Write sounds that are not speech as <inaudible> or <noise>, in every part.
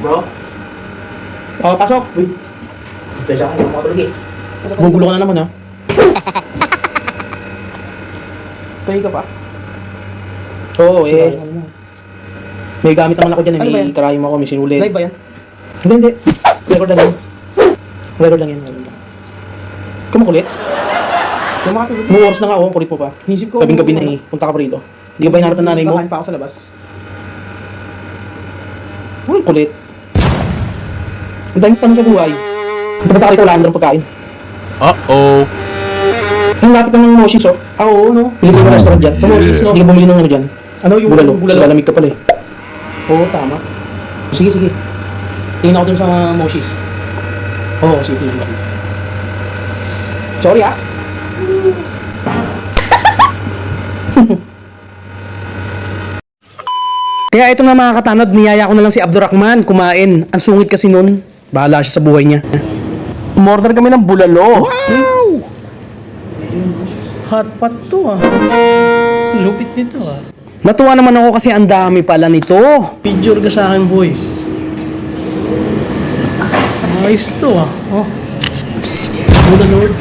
Bro? Oh, pasok! Uy! Ako, hindi ako matulog eh. Gugulo ka na naman ha. <laughs> Tuloy ka pa. Oo, eh. May gamit naman ako dyan eh. Ano ba May yan? karayom ako, may sinulit. Live ba yan? Hindi, hindi. Record lang yan. Record lang yan. record lang. Kumukulit? Yung makatulog. Nung oras na nga, oh, kulit mo pa. Nisip ko. Sabing gabi na eh. Punta ka pa rito. Hindi ka ba hinarap ng nanay mo? Kakain pa ako sa labas. Uy, kulit. Ang dami tanong sa buhay. Punta ka rito, wala dalang pagkain. Uh-oh. Ang lapit ng Moshis, oh. Ah, oo, no? Pili ko ng restaurant dyan. Sa Moshis, no? Hindi ka bumili ng ano dyan. Ano yung Bulalo. bulalo? Lalamig ka pala eh. Oo, tama. Sige, sige. Tingin ako dun sa Moshis. Oo, sige, sige. sige. Sorry ah. <laughs> Kaya ito nga mga katanod, niyaya ko na lang si Abdurrahman kumain. Ang sungit kasi nun. Bahala siya sa buhay niya. Umorder kami ng bulalo. Wow! Hot pot to ah. Lupit nito ah. Natuwa naman ako kasi ang dami pala nito. Picture ka sa akin, boy. Ayos to ah. Oh. Buda Lord.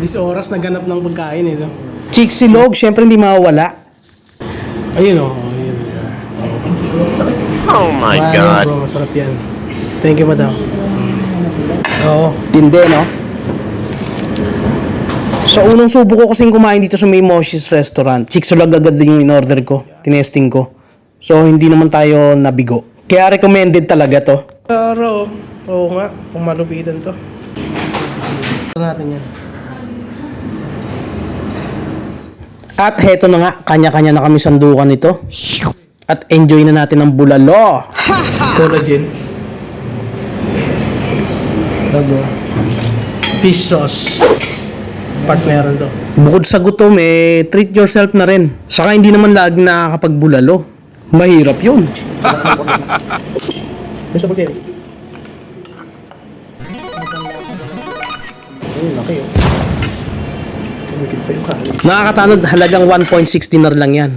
This oras naganap ng pagkain eh. No? Chicsilog, syempre hindi mawawala. Ayun oh. Ayun. Oh my Wow, God. Bro, masarap yan. Thank you, madam. Oo. Tindi, no? Sa unang subo ko kasing kumain dito sa may Moshi's Restaurant, Chicsilog agad din yung in-order ko. Tinesting ko. So, hindi naman tayo nabigo. Kaya recommended talaga to. Claro. Oo nga. Kung malupitan to. Ito natin yan. At heto na nga, kanya-kanya na kami sandukan nito. At enjoy na natin ang bulalo. Collagen. Bago. Fish sauce. Part meron to. Bukod sa gutom, eh, treat yourself na rin. Saka hindi naman lagi nakakapagbulalo. Mahirap yun. May sabag yan. Ay, laki oh. Kanin. Nakakatanod, halagang 1.6 dinar lang yan.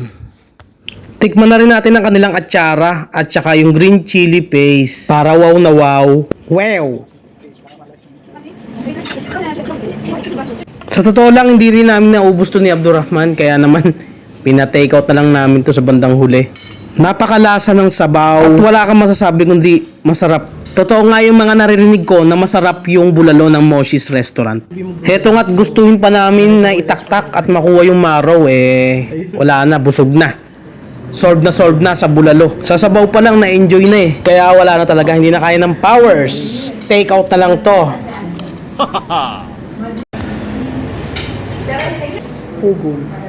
Tikman na rin natin ang kanilang atsara at saka yung green chili paste. Para wow na wow. Wow! Sa totoo lang, hindi rin namin naubos to ni Abdurrahman, kaya naman <laughs> pina-take out na lang namin to sa bandang huli. Napakalasa ng sabaw at wala kang masasabi kundi masarap. Totoo nga yung mga naririnig ko na masarap yung bulalo ng Moshi's Restaurant. Heto nga't gustuhin pa namin na itaktak at makuha yung maraw eh wala na, busog na. Solve na solve na sa bulalo. Sa sabaw pa lang na-enjoy na eh. Kaya wala na talaga, hindi na kaya ng powers. Take out na lang to. <laughs> Pugol.